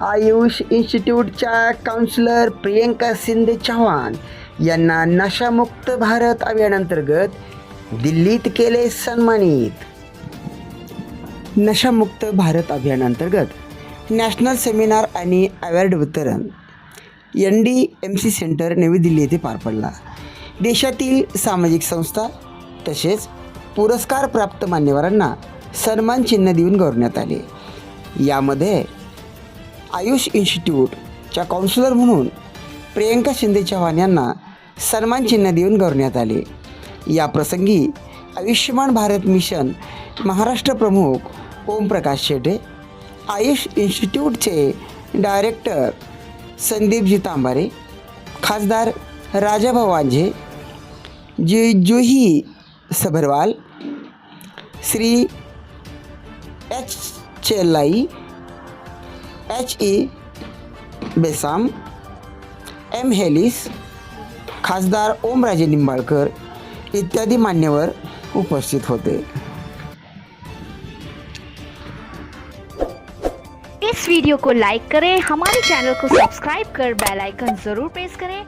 आयुष इन्स्टिट्यूटच्या काउन्सिलर प्रियंका शिंदे चव्हाण यांना नशामुक्त भारत अभियानांतर्गत दिल्लीत केले सन्मानित. नशामुक्त भारत अभियानांतर्गत नॅशनल सेमिनार आणि अवॉर्ड वितरण. N D M C centre नवी दिल्ली येथे पार पडला. देशातील सामाजिक संस्था तसेच पुरस्कारप्राप्त मान्यवरांना सन्मान चिन्ह देऊन गौरवण्यात आले. यामध्ये आयुष इन्स्टिट्यूटच्या काउन्सिलर म्हणून प्रियंका शिंदे चव्हाण यांना सन्मान चिन्ह देऊन गौरवण्यात आले. या प्रसंगी आयुष्यमान भारत मिशन महाराष्ट्र प्रमुख ओमप्रकाश शेटे आयुष इन्स्टिट्यूटचे डायरेक्टर संदीपजी तांबारे खासदार Rajabhau Wanjhe J Juhi Sabharwal Shri H Chellai H E बेसाम M हेलिस खासदार ओमराजे निंबाळकर इत्यादी मान्यवर उपस्थित होते. इस वीडियो को लाइक करें, हमारे चैनल को सब्सक्राइब कर बेल आइकन ज़रूर प्रेस करें।